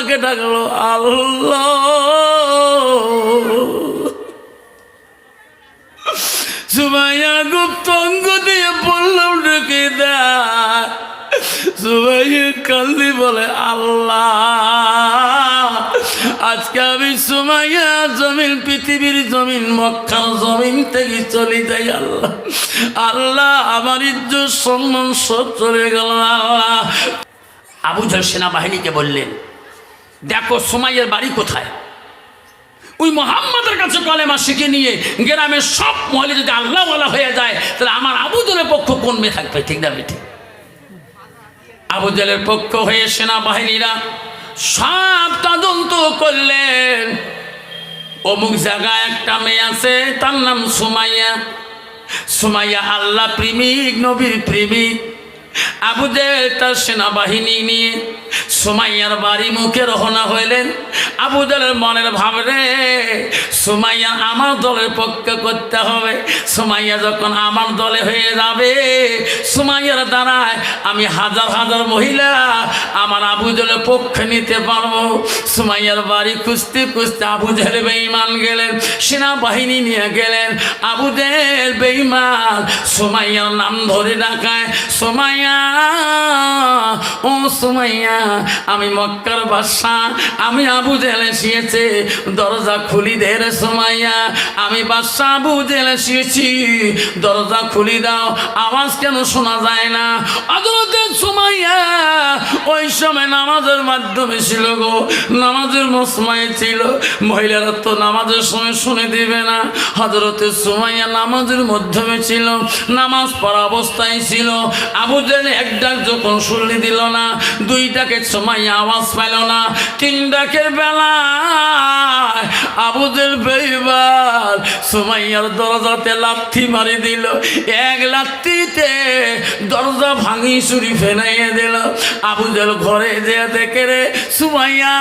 আল্লাহকে ডাকলো, আল্লাহ। গুপ্ত অঙ্গ দিয়ে বললাম, ঢুকে দেয় সুমাইয়া কান্দি বলে, আল্লাহ। আজকে আমি সুমাইয়া জমিন, পৃথিবীর জমিন মক্কা জমিন থেকে চলে যাই, আল্লাহ। আল্লাহ, আমার ইজ্জত, সম্মান সব চলে গেল, আল্লাহ। আবু জাহেল সেনাবাহিনীকে বললেন দেখো সুমাইয়ের বাড়ি কোথায়? ওই মোহাম্মদের কাছে কলেমা শিখে নিয়ে গ্রামের সব মহিলা যদি আল্লাহ হয়ে যায়, তাহলে আমার আবুদলের পক্ষ কোন মেয়ে থাকবে? ঠিক না বেটি আবুদলের পক্ষ হয়ে সেনাবাহিনীরা সব তদন্ত করলেন। অমুক জায়গায় একটা মেয়ে আছে, তার নাম সুমাইয়া। সুমাইয়া আল্লাহ প্রেমিক, নবীর প্রেমিক। আবু জেহেল তার সেনাবাহিনী নিয়ে সুমাইয়ার বাড়ি মুখে রহনা হইলেন। আবু জেলের মনের ভাব রে, সুমাইয়া আমার দলের পক্ষে করতে হবে। সুমাইয়া যখন আমার দলে হয়ে যাবে, সুমাইয়ার দ্বারায় আমি হাজার হাজার মহিলা আমার আবু জেলের পক্ষে নিতে পারব। সুমাইয়ার বাড়ি খুঁজতে খুঁজতে আবু জেহেল বেঈমান গেলেন, সেনাবাহিনী নিয়ে গেলেন। আবু জেহেল বেঈমান সুমাইয়ার নাম ধরে ডাকায়। সুমাইয়া ও সুমাইয়া, আমি মক্কার বাদশা আমি আবু জেলে শিয়েছে দরজা খুলি দে রে সুমাইয়া, আমি আবু জেলে শিয়েছি দরজা খুলি দাও, আওয়াজ কেন শোনা যায় না? সুমাইয়া, ওই সময় নামাজের মাধ্যমে ছিল গো, নামাজের মসময় ছিল, মহিলারা তো নামাজের সময় শুনে দিবে না। হজরতে সুমাইয়া নামাজের মাধ্যমে ছিল, নামাজ পড়া অবস্থায় ছিল, আবু জেল এক ডাক যখন শুনলি দিল না, দুই ডাকের সময় আওয়াজ পাইল না। তিন ডাকের বেলা আবু জেল বেইবার সুমাইয়ার দরজাতে লাথি মারি দিল। এক লাথিতে দরজা ভাঙি চুরি ফেনাইয়ে দিল। আবু জেল ঘরে যে দেখে রে, সুমাইয়া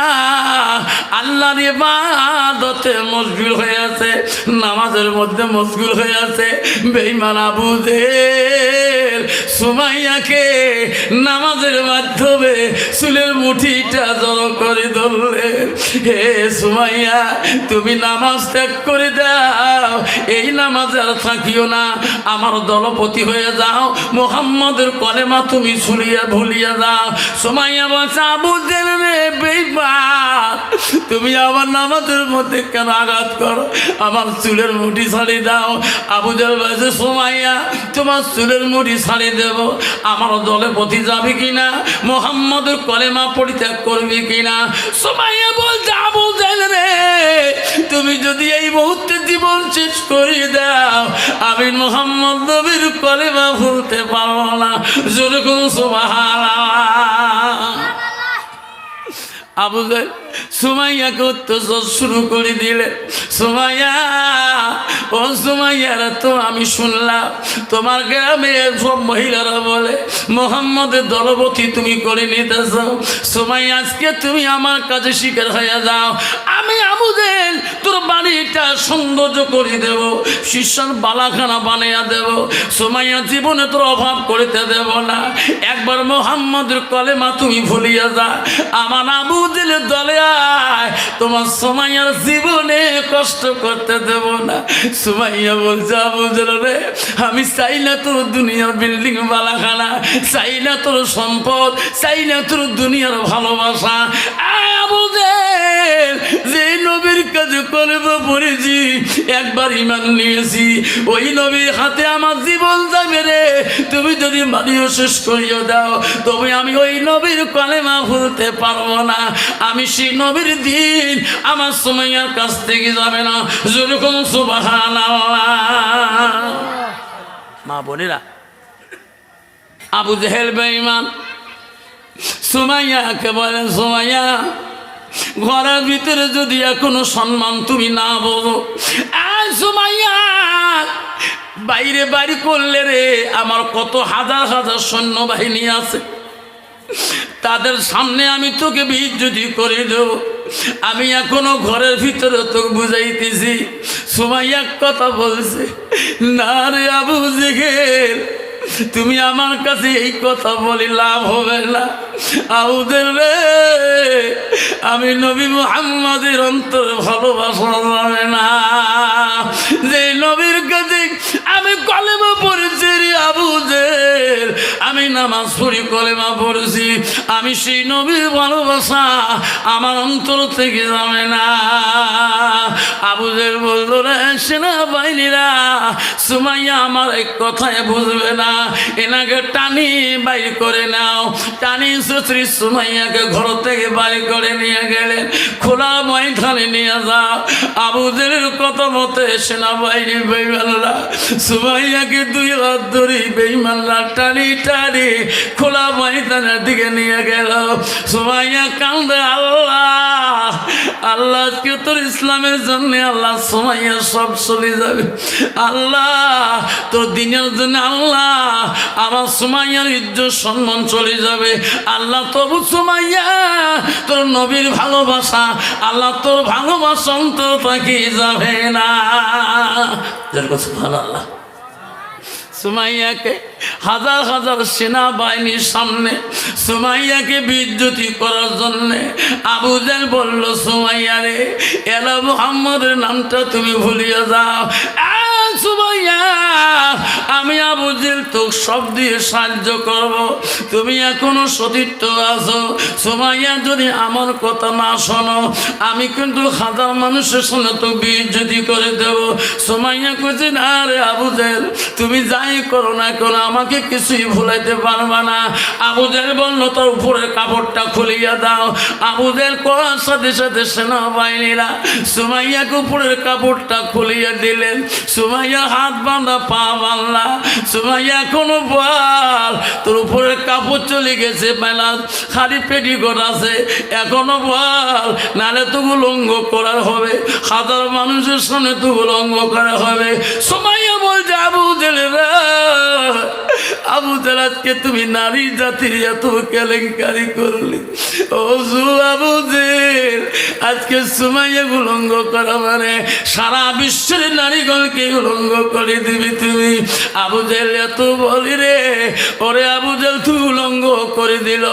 আল্লাহ রে বাদতে মশগুল হয়ে আছে, নামাজের মধ্যে মশগুল হয়ে আছে। বেইমান আবু জেল সুমাইয়াকে নামাজের মাধ্যমে চুলের মুঠিটা জড়ো করে ধরলেন হে সুমাইয়া, তুমি নামাজ ত্যাগ করে দাও। এই নামাজ আর থাকিও না। আমার দলপতি হয়ে যাও। মোহাম্মদের কলেমা তুমি ছুলিয়া ভুলিয়া যাও। সুমাইয়া আবু জেল রে তুমি আমার নামাজের মধ্যে কেন আঘাত করো? আমার চুলের মুঠি ছাড়ি দাও। আবু জেল বলছে, সুমাইয়া, তোমার চুলের মুঠি ছাড়ি দেব। আমার দলে পথি যাবে কিনা? মোহাম্মদের কলেমা পরিত্যাগ করবে কিনা? সুমাইয়া আবু জেল রে, তুমি যদি এই মুহূর্তে জীবন শেষ করে দাও, আমি মোহাম্মদ নবীর কলেমা ভুলতে পারব না। যেরকম সুবহানাল্লাহ। আবু সুমাইয়াকে অত্যাচার শুরু করে দিলে সুমাইয়া আমি শুনলাম তোমার গ্রামে সব মহিলারা বলে মোহাম্মদের দলবতী তুমি করে নিতেছ সুমাইয়া আজকে তুমি আমার কাছে শিকার হয়ে যাও। আমি আবু তোর বাড়িটা সৌন্দর্য করে দেব, শিষ্যর বালাখানা বানিয়ে দেব। সুমাইয়া, জীবনে তোর অভাব করিতে দেব না। একবার মোহাম্মদের কলেমা তুমি ভুলিয়া যা। আমার আবু দিলে দলে আয়, তোমার সুমাইয়ার জীবনে কষ্ট করতে দেব না। সুমাইয়া বলছে আবু আমি চাই না তোর দুনিয়ার বিল্ডিং বালাখানা, চাই না তোর সম্পদ, চাই না তোর দুনিয়ার ভালোবাসা। যে নবীর কাজে কলেব পড়েছি, একবার ইমান নিয়েছি। ওই নবীর হাতে আমার জীবন যাবে রে। তুমি যদি মারিও শেষ করিয়ে দাও, তবে আমি ওই নবীর কলেমা ভুলতে পারব না। আমি সেই নবীর দিন আমার সময়ের কাছ থেকে যাবে না। যেরকম মা বোনেরা, আবু জেহেল বেঈমান, সুমাইয়াকে বলেন, সুমাইয়া ঘরের ভিতরে যদি এখনও সম্মান তুমি না বোঝো সুমাইয়া বাইরে বাড়ি করলে রে, আমার কত হাজার হাজার সৈন্যবাহিনী আছে। তাদের সামনে আমি তোকে যদি করে দেব, আমি এখনও ঘরের ভিতরে তোকে বুঝাইতেছি। সুমাইয়া কথা বলছে, না রে আবু জেগের তুমি আমার কাছে এই কথা বলি লাভ হবে না। আউদের রে, আমি নবী মুহাম্মাদের অন্তর ভালোবাসা যাবে না। যে নবীর কাছে নামাজ পড়ি, কলেমা পড়েছি। আমি সেই নবীর ভালোবাসা আমার অন্তর থেকে না। আবুদের বলল, রে সুমাইয়া আমার এক কথায় বুঝবে না। এনাকে টানি বাইর করে নাও। টানি সুমাইয়াকে ঘর থেকে বাইর করে নিয়ে গেলেন খোলা ময়দানে নিয়ে যাও। আবুদের কথা মতে সেনাবাহিনী বেইমানরা সুমাইয়াকে দুই হাত ধরি বেইমানরা টানি টানি খোলা ময়দানের দিকে নিয়ে গেল। সুমাইয়া কান্দে আল্লাহ। আল্লাহ, আজকে তোর ইসলামের জন্য আল্লাহ সুমাইয়া সব চলে যাবে। আল্লাহ, তোর দিনের জন্য আল্লাহ আমার সুমাইয়ার ইজ্জত, সম্মান চলে যাবে। আল্লাহ, তবু সুমাইয়া, তোর নবীর ভালোবাসা, আল্লাহ, তোর ভালোবাসা অন্তর থাকি যাবে না। যার কাছে ভালো আল্লাহ। সুমাইয়াকে হাজার হাজার সেনাবাহিনীর সামনে সুমাইয়াকে বিদ্যুতি করার জন্য আবুজাল বলল, সুমাইয়া রে, এলা মোহাম্মদের নামটা তুমি ভুলিয়ে যাও। আমি আবুজেল তো সব দিয়ে সাহায্য করব। তুমি এখনও সতীর্থ আছো। সুমাইয়া, যদি আমার কথা না শোনো, আমি কিন্তু হাজার মানুষের সঙ্গে তো বিদ্যুতি করে দেব। সুমাইয়া কইছে, না রে আবুজেল তুমি যাই করো না কেন আমাকে কিছুই ভুলাইতে পারবা না। আবুজেল বলল, তোর উপরের কাপড়টা খুলিয়া দাও। আবুজেল করার সাথে সাথে সেনাবাহিনীরা সুমাইয়াকে উপরের কাপড়টা খুলিয়া দিলেন। সুমাইয়া হাত বাঁধা পা বাঁধলা। সুমাইয়া, এখনও বল, তোর উপরের কাপড় চলে গেছে বেলা। খালি পেটি আছে, এখনও বল নালে তো উলঙ্গ করার হবে। হাজার মানুষের সামনে তো উলঙ্গ করা হবে। সুমাইয়া বলছে, আবু জেলেরা আবু আজকে তুমি নারী জাতির এত কেলেঙ্কারি করলি। আবু আজকে সুমাইয়া উলঙ্গ করা মানে সারা বিশ্বের নারীগণকে উলঙ্গ করে দিবি তুমি। আবু জেল এত বলি রে, ওরে আবু জেল তুই উলঙ্গ করে দিল।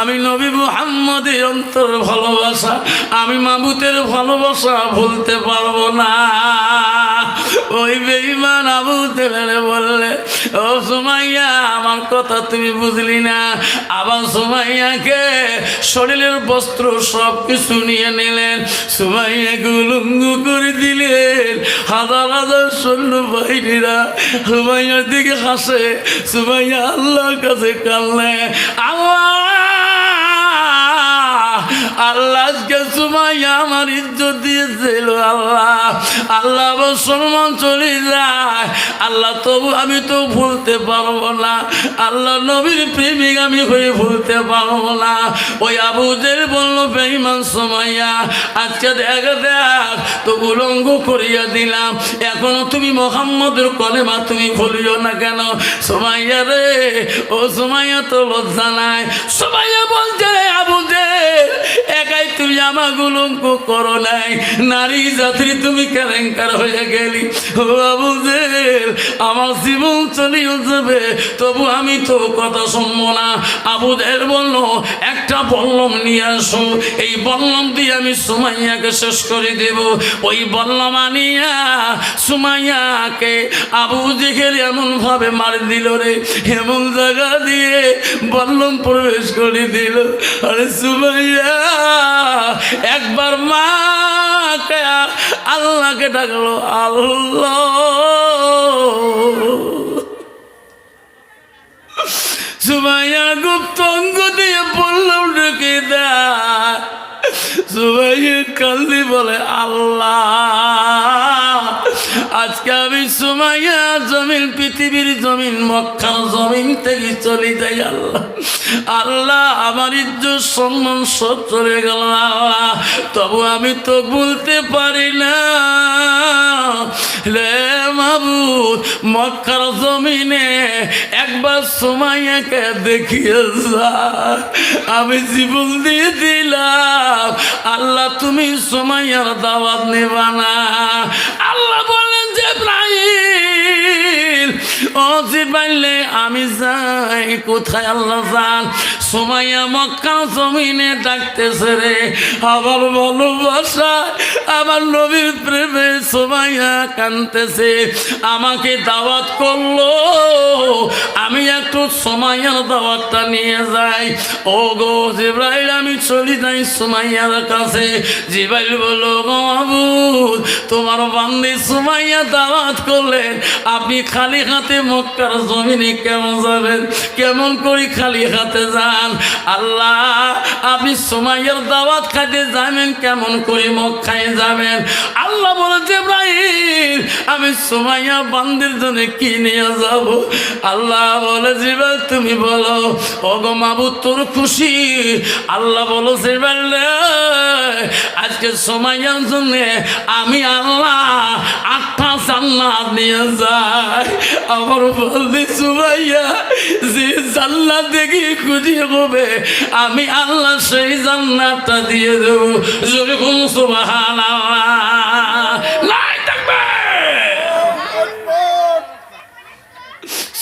আমি নবী মুহাম্মদের অন্তর ভালোবাসা, আমি মাবুতের ভালোবাসা ভুলতে পারব না। ওই বেইমান আবু তেলে বললে, ও সুমাইয়া, আমার কথা তুমি বুঝলি না। আবার সুমাইয়াকে শরীরের বস্ত্র সব কিছু নিয়ে নিলেন। সুমাইয়াকে উলঙ্গ করে দিলেন। হাজার হাজার সৈন্য বাহিনীরা সুমাইয়ার দিকে হাসে। সুমাইয়া আল্লাহর কাছে কান্নে আল্লাহ! আল্লাহ আজকে সুমাইয়া আমার ইজ্জত দিয়েছিল, আল্লাহ। আল্লাহ সম্মান চলে যায়। আল্লাহ, তবু আমি তো ভুলতে পারব না। আল্লাহ নবীর প্রেমিক আমি হয়ে ভুলতে পারব না। ওই আবুদের বলল বেইমান সুমাইয়া, আজকে দেখ দেখ, তো উলঙ্গ করিয়া দিলাম। এখনও তুমি মোহাম্মদের কলেমা তুমি ভুলিও না কেন? সুমাইয়া রে, ও সুমাইয়া তো লজ্জা নাই। সুমাইয়া বলছে আবুদের একাই তুমি আমার গুলঙ্ক করো নাই। নারী জাতির তুমি কেলেঙ্কার হয়ে গেলি। ও আবুদের আমার জীবন চলিয়ে যাবে, তবু আমি তো কথা শুনব না। আবুদের বলল, একটা বল্লম নিয়ে আসো। এই বল্লম দিয়ে আমি সুমাইয়াকে শেষ করে দেব। ওই বল্লম আনিয়া সুমাইয়াকে আবু জেখের এমন ভাবে মার দিল রে। এমন জায়গা দিয়ে বল্লম প্রবেশ করে দিল। আরে সুমাইয়া একবার মা আল্লাহকে ডাকলো, আল্লাহ। সুমাইয়া গুপ্ত অঙ্গ দিয়ে বললাম ঢুকে দেয় সুমাইয়া কান্দি বলে, আল্লাহ। আজকে আমি সুমাইয়া জমিন, পৃথিবীর জমিন, মক্কার জমিন থেকে চলে যাই আল্লাহ। আল্লাহ, আমার ইজ্জত, সম্মান সব চলে গেল আল্লাহ তবু আমি তো বলতে পারি না। রে মাবুদ, মক্কার জমিনে একবার সুমাইয়াকে দেখিয়ে যা। আমি জীবন দিয়ে দিলাম। আল্লাহ, তুমি সুমাইয়ার দাওয়াত নেবা না। আল্লাহ বলেন যে ইব্রাহিম অজিত আমি যাই, কোথায় আল্লাহ যান সোমাইয়া মক্কা জমিনে ডাকতেছে রে। আমার ভালোবাসা, আমার নবীর প্রেমে সোমাইয়া কানতেছে আমাকে দাওয়াত করল, আমি একটু সোমাইয়ার দাওয়াতটা নিয়ে যাই। ও গো জিব্রাইল আমি চলি যাই সোমাইয়ার কাছে। জিব্রাইল বলল গো মাহবুব, তোমার বান্দি সোমাইয়া দাওয়াত করলেন। আপনি খালি হাতে মক্কার জমিনে কেমন যাবেন? কেমন করে খালি হাতে যান? আল্লাহ, আপনি সোমাইয়ার দাওয়াত খাইতে যাবেন, কেমন করে মক্কায় যাবেন? আল্লাহ বলে, জিব্রাইল, আমি সোমাইয়া বান্দির জন্য কি নিয়ে যাব? আল্লাহ বলে জিবাল তুমি বলো, ওগো মাবু তোর খুশি? আল্লাহ বলো জিবাল আজকে সোমাইয়ার জন্য আমি আল্লাহ আটটা জান্নাত নিয়ে যাই। আমার বলতে সুমাইয়া, যে জান্নাত দেখি খুঁজি হবে আমি আল্লাহ সেই জান্নাতটা দিয়ে দেবো। যেরকম সুবাহান লাই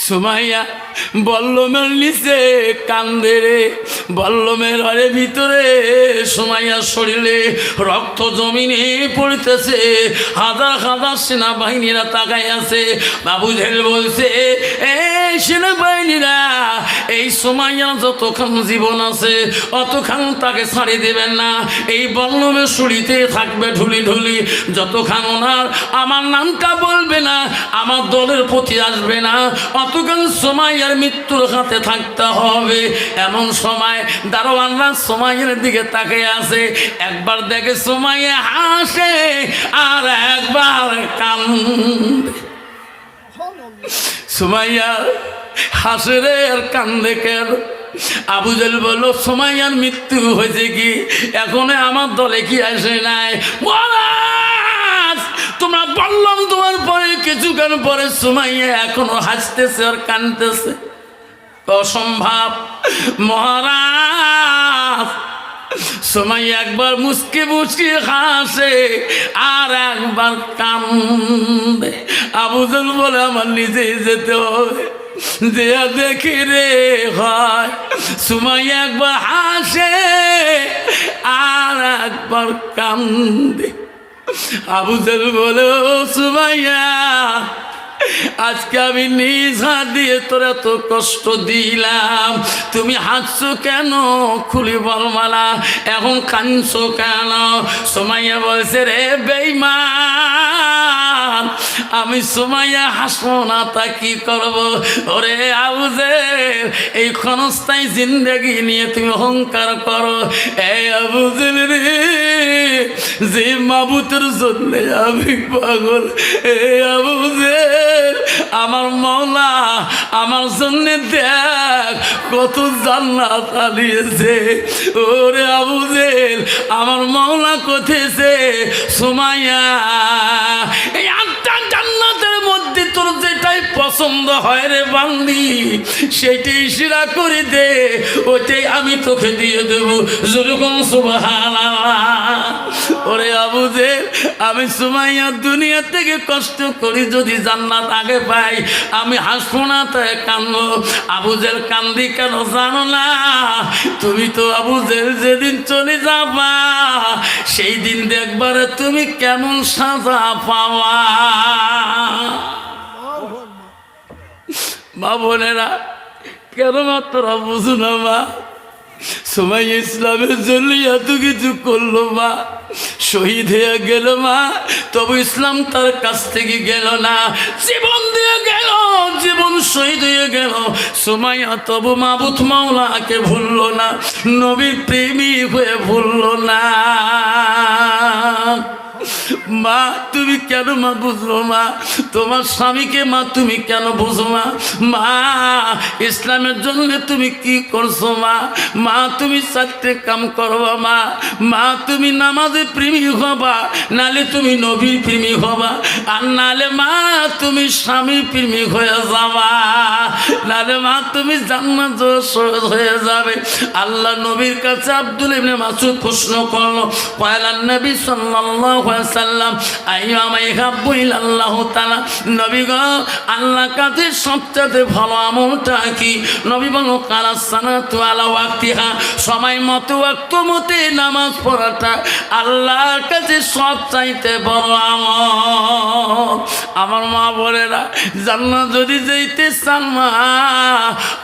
সুমাইয়া বল্লমের নিচে কান্দে রে। বল্লমের ঘরের ভিতরে সুমাইয়া শরীরে রক্ত জমিনে পড়তেছে। হাজার হাজার সেনাবাহিনীরা তাকাই আছে বাবু ঝেল বলছে এই সেনাবাহিনীরা, এই সুমাইয়া যতক্ষণ জীবন আছে, অতক্ষণ তাকে ছাড়ি দেবেন না। এই বল্লমের শরীতে থাকবে ঢুলি ঢুলি। যতক্ষণ ওনার আমার নামটা বলবে না, আমার দলের প্রতি আসবে না, অতক্ষণ সময়ের মৃত্যুর হাতে থাকতে হবে। এমন সময় দারোয়ানরা সময়ের দিকে তাকে আসে একবার দেখে সময়ে হাসে আর একবার কান্দে। সুমাইয়া হাসে রে আর কান্দে কেন? আবুজেল বলল সুমাইয়ার মৃত্যু হয়েছে কি? এখন আমার দলে কি আসে নাই? তোমরা বললাম তোমার পরে, কিছুক্ষণ পরে সুমাইয়া এখনও হাসতেছে আর কানতেছে অসম্ভব। মহারাজ, সময় একবার মুসকে মুসকে হাসে, আর একবার কান্দে আবুদুল বলে, আমার নিজে যেতে হবে দেয়া দেখি রে হয় সময় একবার হাসে, আর একবার কান্দে আবুদুল বলে সুমাইয়া আজকে আমি নিজ হাত দিয়ে তোর এত কষ্ট দিলাম। তুমি হাসছো কেন? খুলি বলমালা এখন কাঁদছো কেন? সোমাইয়া বলছে, রে বেইমান আমি সোমাইয়া হাসবো না, তা কি করব? ওরে আবুজে এই ক্ষণস্থায়ী জিন্দগি নিয়ে তুমি অহংকার করো। এই আবুজেল রে, যে মাবুতের জন্য আমি পাগল এই আবুজেল আমার মৌলা আমার জন্য দেখ কত জান্নাত চালিয়েছে ওরে আবুজেল আমার মৌলা কোথেছে সুমাইয়া পছন্দ হয় রে বান্দি সেইটাই সিরা করে দে, ওইটাই আমি তোকে দিয়ে দেবো। যেরকম ওরে আবুজেল আমি সুমাইয়া দুনিয়া থেকে কষ্ট করি, যদি জান্নাত আগে পাই, আমি হাসবো না তাই কান্দো। আবুজেল কান্দি কেন জানো না? তুমি তো আবুজেল যেদিন চলে যাবা, সেই দিন দেখবারে তুমি কেমন সাজা পাওয়া। মা বোনেরা কেন মাত্র বুঝু না মা? সময় ইসলামের জন্য এত কিছু করল মা। শহীদ হয়ে গেল মা, তবু ইসলাম তার কাছ থেকে গেল না। জীবন দিয়ে গেল, জীবন শহীদ হয়ে গেল। সময় তবু মা মাবুত মাওলাকে ভুললো না, নবীর প্রেমিক হয়ে ভুললো না। মা, তুমি কেন মা বুঝলো মা? তোমার স্বামীকে মা, তুমি কেন বুঝো মা? মা, ইসলামের জন্য তুমি কি করছ মা? মা, তুমি চারটে কাম করবা মা। মা, তুমি নামাজে প্রেমী হবা, নালে তুমি নবীর প্রেমী হবা। আর নালে মা, তুমি স্বামীর প্রেমী হয়ে যাবা। নালে মা, তুমি জান্নাত হয়ে যাবে। আল্লাহ নবীর কাছে আব্দুল ইবনে মাসুদ প্রশ্ন করল পয়লা নবী সাল্লাল্লাহু সাল্লাম ওয়াসাল্লাম আইয়ামাই হাব্বুইল আল্লাহ তাআলা। নবী গো আল্লাহ কাছে সবচেয়ে ভালো আমলটা কি? নবী বলো কালা সানাতু আলা ওয়াক্তিহা। সময় মতো, ওয়াক্ত মতে নামাজ পড়াটা আল্লাহর কাছে সব চাইতে বড় আমল। আমার মা বলেরা জান্নাত যদি যেতে চান মা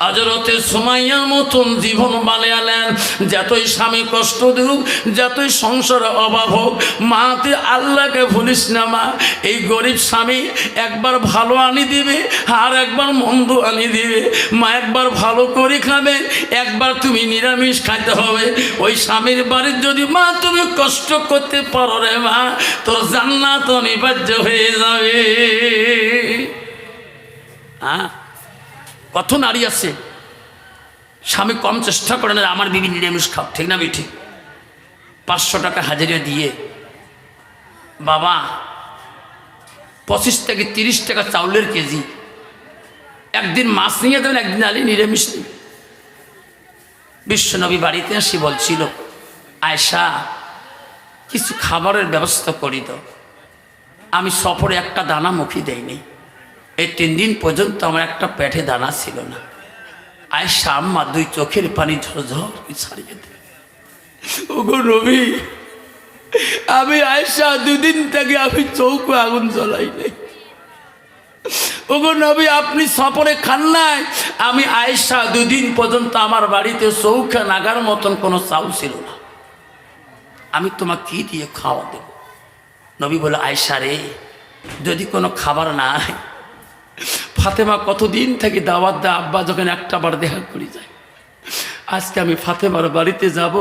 আজরতে সুমাইয়ার মতন জীবন বানিয়ালেন যতই স্বামী কষ্ট দিক যতই সংসারে অভাব হোক মা তুই আল্লাহকে ভুলিস না, মা। এই গরিব স্বামী একবার ভালো আনি দিবে, আর একবার মন্দ আনি দিবে। মা, একবার ভালো করে খাবে, একবার তুমি নিরামিষ খাইতে হবে। ওই স্বামীর বাড়ির যদি, মা, তুমি কষ্ট করতে পারো রে, মা, তোর জান্নাত অনিবার্য হয়ে যাবে। হ্যাঁ কত নারী আছে? স্বামী কম চেষ্টা করে না, আমার বিবি নিরামিষ খাও, ঠিক না ঠিক পাঁচশো টাকা হাজিরা দিয়ে বাবা, পঁচিশ থেকে তিরিশ টাকা চাউলের কেজি। একদিন মাছ নিয়ে দেবেন একদিন আলি নিরামিষ বিশ্বনবী বাড়িতে আসি বলছিল আয়সা কিছু খাবারের ব্যবস্থা করি তো আমি সফরে একটা দানা মুখি দেয়নি এই তিন দিন পর্যন্ত আমার একটা পেটে দানা ছিল না। আয়সা আম্মা দুই চোখের পানি ঝরঝর ছাড়িয়ে দেয় ওগো রবি আমি আয়সা দুদিন থেকে আমি চৌকো আগুন জ্বলাই নাই। ওগো নবী, আপনি সফরে খান নাই? আমি আয়সা দুদিন পর্যন্ত আমার বাড়িতে চৌখে নাগার মতন কোনো চাউ ছিল না। আমি তোমাকে কি দিয়ে খাওয়া দেব? নবী বলে আয়সা রে, যদি কোনো খাবার নাই, ফাতেমা কতদিন থেকে দাওয়াত দেয়? আব্বা যখন একটা বার দেখা করে যায়। আজকে আমি ফাতেমার বাড়িতে যাব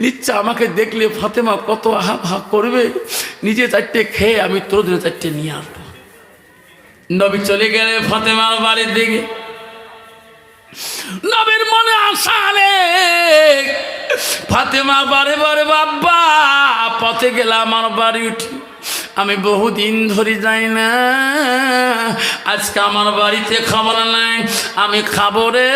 নিচ্ছে, আমাকে দেখলে ফাতেমা কত আহা ভাগ করবে। নিজে চারটে খেয়ে আমি তোর দিনে চারটে নিয়ে আসব। নবী চলে গেলে ফাতেমা বাড়ির দিকে। নবীর মনে আশা ফাতেমা বারে বারে, বাব্বা, পথে গেলাম আমার বাড়ি উঠি। আমি বহুদিন ধরে যাই না। আজকে আমার বাড়িতে খাবার নাই। আমি খাব রে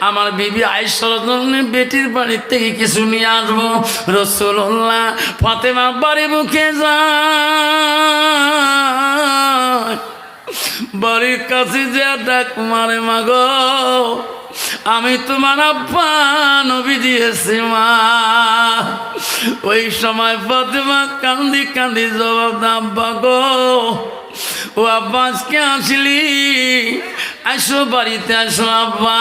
আমার বিবি আইসর বেটির বাড়ির থেকে কিছু নিয়ে আসব। রসুল্লাহ ফাতেমা বাড়ি মুখে যায়। বাড়ির কাছে যে ডাক মারে, মাগ, আমি তোমার আব্বা দিয়েছি মা। ওই সময় ফাতেমা কান্দি কান্দি জবাব আব্বা গো, ও আব্বা আসলি আসো বাড়িতে আসো আব্বা।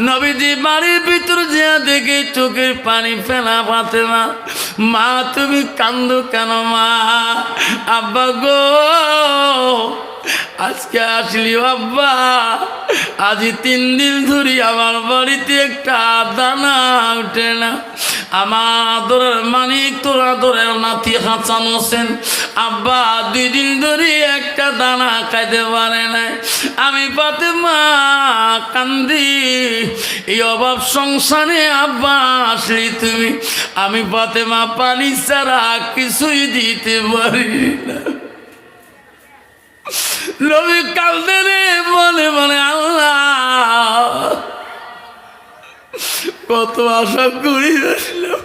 নবীজি বাড়ির ভিতর যা দেখে চোখের পানি ফেলা পাতে না। মা, তুমি কান্দো কেন মা? আব্বা গো আজকে আসলি আব্বা। আজ তিন দিন ধরে আমার বাড়িতে একটা দানা উঠে না। আমার মানিক তোর আদরের নাতি হোসেন আব্বা, দুই দিন ধরে একটা দানা খাইতে পারে নাই। আমি পাতে মা কান্দি, এই অভাব সংসারে আব্বা আসলি তুমি। আমি পাতে মা পানি ছাড়া কিছুই দিতে পারি না। রবি কালদে রে মনে মনে আল্লাহ। কত আশা করি আসলাম।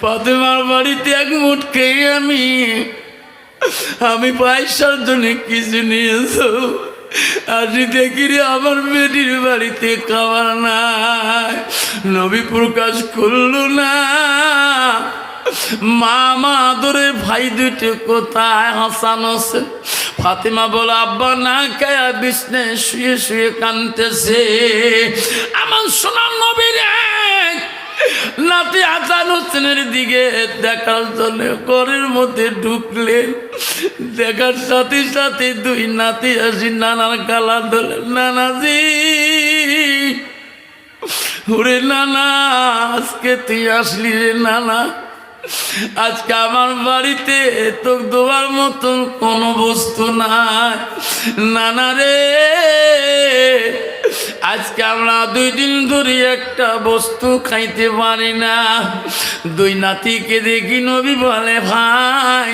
ফাতেমার বাড়িতে এক মুঠ খেয়ে আমি। আমি পয়সার জন্য কিছু নিয়েছো। আজি দেখি রে, আমার বেটির বাড়িতে খাবার নাই। নবী প্রকাশ করল না। মামা আদরের ভাই দুটো কোথায়? হাসান হোসেন। ফাতিমা বলে, আব্বা, না কায়া বিষ্ণে শুয়ে শুয়ে কানতেছে আমার সোনার নবীর নাতি হাসান হোসেনের দিকে দেখার জন্য ঘরের মধ্যে ঢুকলেন। দেখার সাথে সাথে দুই নাতি আসি, নানার গালা ধরলেন, নানাজি ওরে নানা, আজকে তুই আসলি রে নানা। আজকে আমার বাড়িতে তো দোয়ার মতন কোনো বস্তু নাই। নানা রে আজকে আমরা দুই দিন ধরে একটা বস্তু খাইতে পারি না। দুই নাতিকে দেখি নবী বলে, ভাই,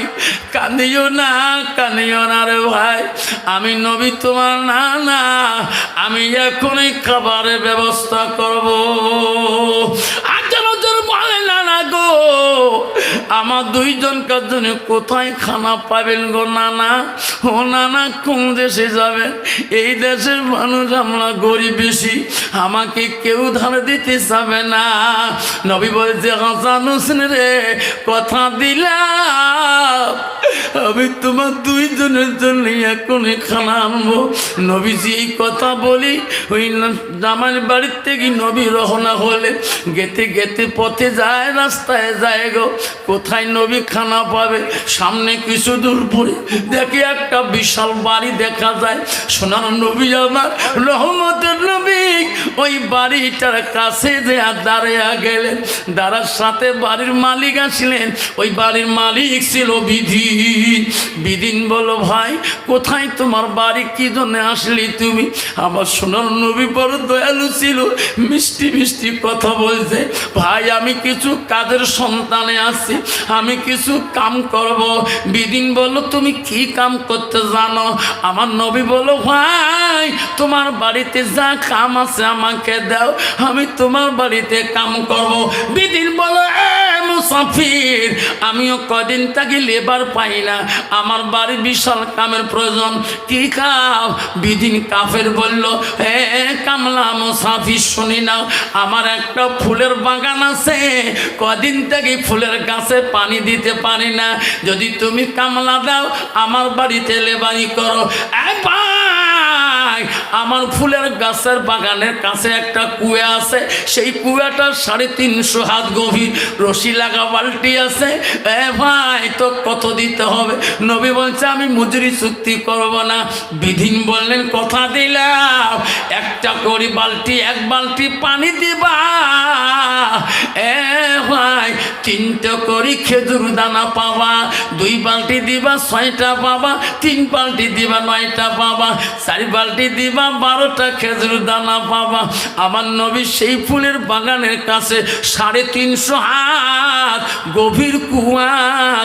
কাঁদিও না কাঁদিও না রে ভাই। আমি নবী তোমার না না আমি এখনই খাবারের ব্যবস্থা করব। না না গো, আমার দুইজনকার জন্য কোথায় খানা পাবেন গো নানা? ও নানা, কোন দেশে যাবেন? এই দেশের মানুষ আমরা গরিব বেশি, আমাকে কেউ ধার দিতে যাবে না। নবী বলছে হাসান হোসেন রে, কথা দিলাম। আমি তোমার দুইজনের জন্য এখনই খানা আনব। নবীজি এই কথা বলি, ওই আমার বাড়ির থেকে নবী রহনা হলে গেতে গেতে পথে যায়, রাস্তায় যায় গো। কোথায় নবী খানা পাবে? সামনে কিছু দূর পরে দেখে একটা বিশাল বাড়ি দেখা যায়। সোনার নবী আমার রহমতের ওই বাড়িটার কাছে যে দাঁড়িয়ে গেলেন, দাঁড়ার সাথে বাড়ির মালিক আসলেন। ওই বাড়ির মালিক ছিল বলো ভাই, কোথায় তোমার বাড়ি? কি জন্য আসলি তুমি? আমার সোনার নবী বড় দয়ালু ছিল, মিষ্টি মিষ্টি কথা বলছে, ভাই, আমি কিছু কাজের সন্তানে আছি, আমি কিছু কাম করব। বিদিন বলো তুমি কি কাম করতে জানো? আমার নবী বলো ভাই, তোমার বাড়িতে যা কাম আছে আমাকে দাও, আমি তোমার বাড়িতে কাম করব। বিদিন বলো, এ মুসাফির, আমিও কদিন তাকে লেবার পাই না। আমার বাড়ি বিশাল কামের প্রয়োজন, কি কাম? বিদিন কাফের বলল হে কামলা মুসাফির, শুনি নাও, আমার একটা ফুলের বাগান আছে। কদিন থেকে ফুলের গাছে পানি দিতে পারি না। যদি তুমি কামলা দাও, আমার বাড়িতে লেবারি করো। এ ভাই আমার ফুলের গাছের বাগানের কাছে একটা কুয়া আছে। সেই কুয়াটা সাড়ে তিনশো হাত গভীর। রশি লাগা বালতি আছে। এ ভাই তো কত দিতে হবে? নবী বলছে, আমি মজুরি চুক্তি করব না। বিধিন বললেন, কথা দিলাম। একটা করি বালতি, এক বালতি পানি দিবা। এ ভাই, তিনটা করি খেজুর দানা পাবা। দুই বালতি দিবা, ছয়টা পাবা। তিন বালতি দিবা, নয়টা পাবা। চারি বালতি দিবা, বারোটা খেজুর দানা পাবা। আমার নবী সেই ফুলের বাগানের কাছে সাড়ে তিনশো হাত গভীর কুয়া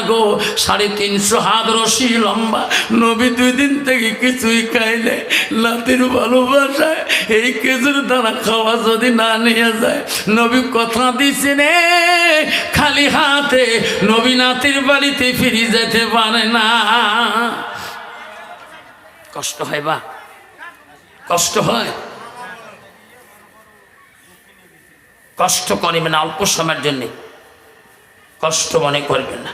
গো, সাড়ে তিনশো হাত রশি লম্বা। নবী দুই দিন থেকে কিছুই খাই নেয় লাতির ভালোবাসায় এই খেজুর দানা খাওয়া যদি না নিয়ে যায়, নবী কথা দিছে রে খালি হাতে। নবী নাতির বাড়িতে ফিরে যেতে পারে না। কষ্ট হয় বা? কষ্ট হয়? কষ্ট করবেন অল্প সময়ের জন্যে। কষ্ট মনে করবেন না।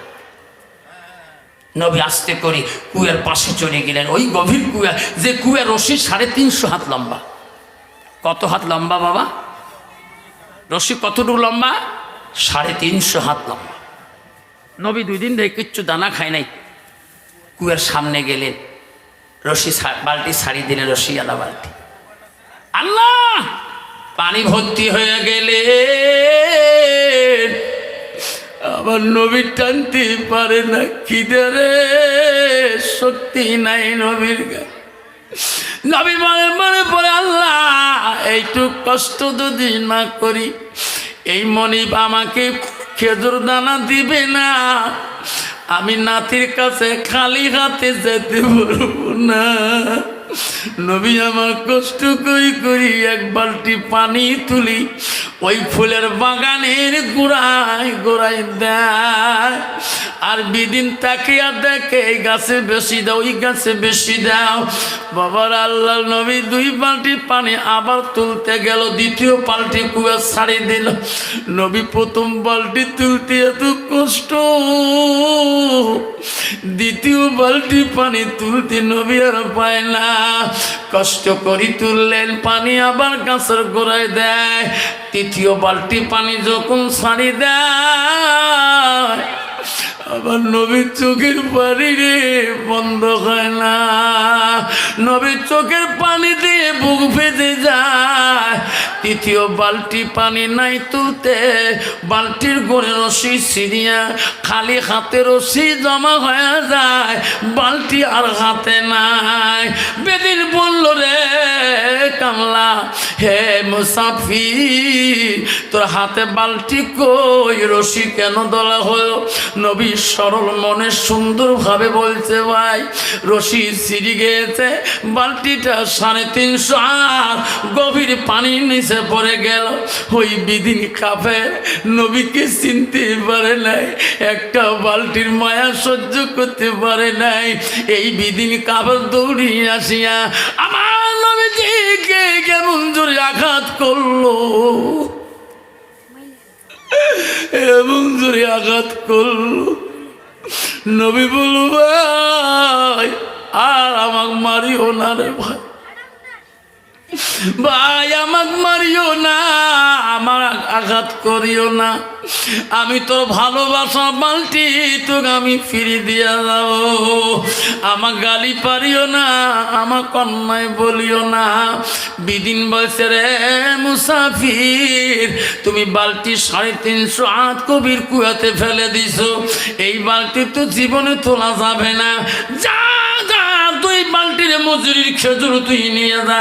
নবী আসতে করে কুয়ের পাশে চলে গেলেন। ওই গভীর কুয়া, যে কুয়া রশি সাড়ে তিনশো হাত লম্বা। কত হাত লম্বা বাবা? রশি কতটুকু লম্বা? সাড়ে তিনশো হাত লম্বা। নবী দুই দিন ধরে কিচ্ছু দানা খায় নাই। কুয়ার সামনে গেলেন। রশি বালতি ছাড়ি দিলে রশি আলা বালতি। আল্লাহ, পানি ভর্তি হয়ে গেলে আমার নবী টানতে পারে না, খিদে রে শক্তি নাই নবীর নবী মনে মনে পড়ে আল্লাহ, এইটুক কষ্ট যদি না করি, এই মনিব আমাকে খেজুর দানা দিবে না, আমি নাতির কাছে খালি হাতে যেতে পারব না নবী আমার কষ্ট করি করি, এক বালতি পানি তুলি, ওই ফুলের বাগানের গোড়ায় গোড়ায় দেয়। আর বিদিন তাকে আর দেখে, এই গাছে বেশি দাও, ওই গাছে বেশি দাও। বাবার আল্লাহ নবী দুই বালতি পানি আবার তুলতে গেল, দ্বিতীয় পাল্টি কুয়া ছাড়ি দিল। নবী প্রথম বালতি তুলতে এত কষ্ট। দ্বিতীয় বালতি পানি তুলতে নবী আর পায় না। কষ্ট করি তুললেন পানি আবার গাছের গোড়ায় দেয়। তৃতীয় বালতি পানি যখন ছাড়ি দেয় আবার নবীর চোখের পানি রে বন্ধ হয় না। নবীর চোখের পানি দিয়ে বুক ভেজে যায়। তৃতীয় বালতি পানি নাই তুলতে, বালতির গড়ে রশি সিরিয়া খালি হাতে রশি জমা হয়ে যায়, বালতি আর হাতে নাই। বেদিন বলল রে কামলা, হে মুসাফির, তোর হাতে বালতি কই? রশি কেন দলা হলো? নবী সরল মনে সুন্দরভাবে বলছে, ভাই, রশি সিঁড়ি গিয়েছে, বালতিটা সাড়ে তিনশো হাত গভীর পানির নিচে পড়ে গেল। ওই বিদিন কাপে নবীকে চিনতে পারে নাই, একটা বালতির মায়া সহ্য করতে পারে নাই। এই বিদিন কাপড় দৌড়িয়ে আসিয়া আমার নবীজিকে কেমন জোরে আঘাত করল। এমন জোরে আঘাত করল। নবী বলবে আর আমাক মারিও না রে ভাই। ভাই, আমাক মারিও না আমার আঘাত করিও না। আমি তোর ভালোবাসা বালতি, তোকে আমি ফিরে দিয়া যাব। আমার গালি পারিও না আমার কন্যায় বলিও না। বিদিন বলছে রে মুসাফির, তুমি বালতি সাড়ে তিনশো আট কবির কুয়াতে ফেলে দিছো। এই বালতি তো জীবনে তোলা যাবে না। যা যা দুই বালতির মজুরির খেজুর তুই নিয়ে যা।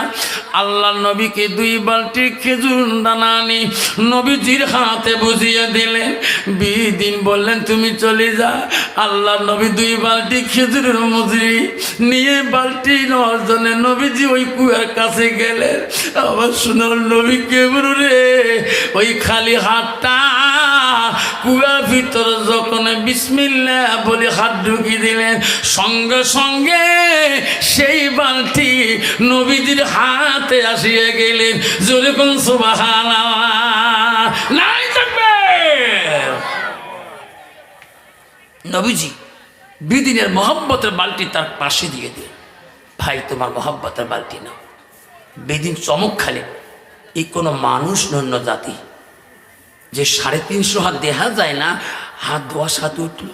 আল্লাহ নবীকে দুই বালতির খেজুর দানা নি নবীজির হাতে বুঝিয়ে দিলেন, বিদিন বললেন, তুমি চলে যা। আল্লাহ নবী দুই বালতি খেজুরের মজুরি নিয়ে বালতি নেওয়ার জন্য নবীজি ওই কুয়ার কাছে গেলেন। আবার সোনার নবী কেমন রে? ওই খালি হাতটা। কুয়ার ভিতর যখন বিসমিল্লা বলে হাত ঢুকিয়ে দিলেন, সঙ্গে সঙ্গে সেই বালতি নবীজির হাতে আসিয়ে গেলেন। যেরকম নাই থাকবে। নবীজি বিদিনের মোহাম্মতের বালতি তার পাশে দিয়ে দিল ভাই, তোমার মোহাম্মতের বালতি নাও। বেদিন চমক খালে। এই কোনো মানুষ নন্য জাতি। যে সাড়ে তিনশো হাত দেখা যায় না, হাত ধোয়া হাত উঠল।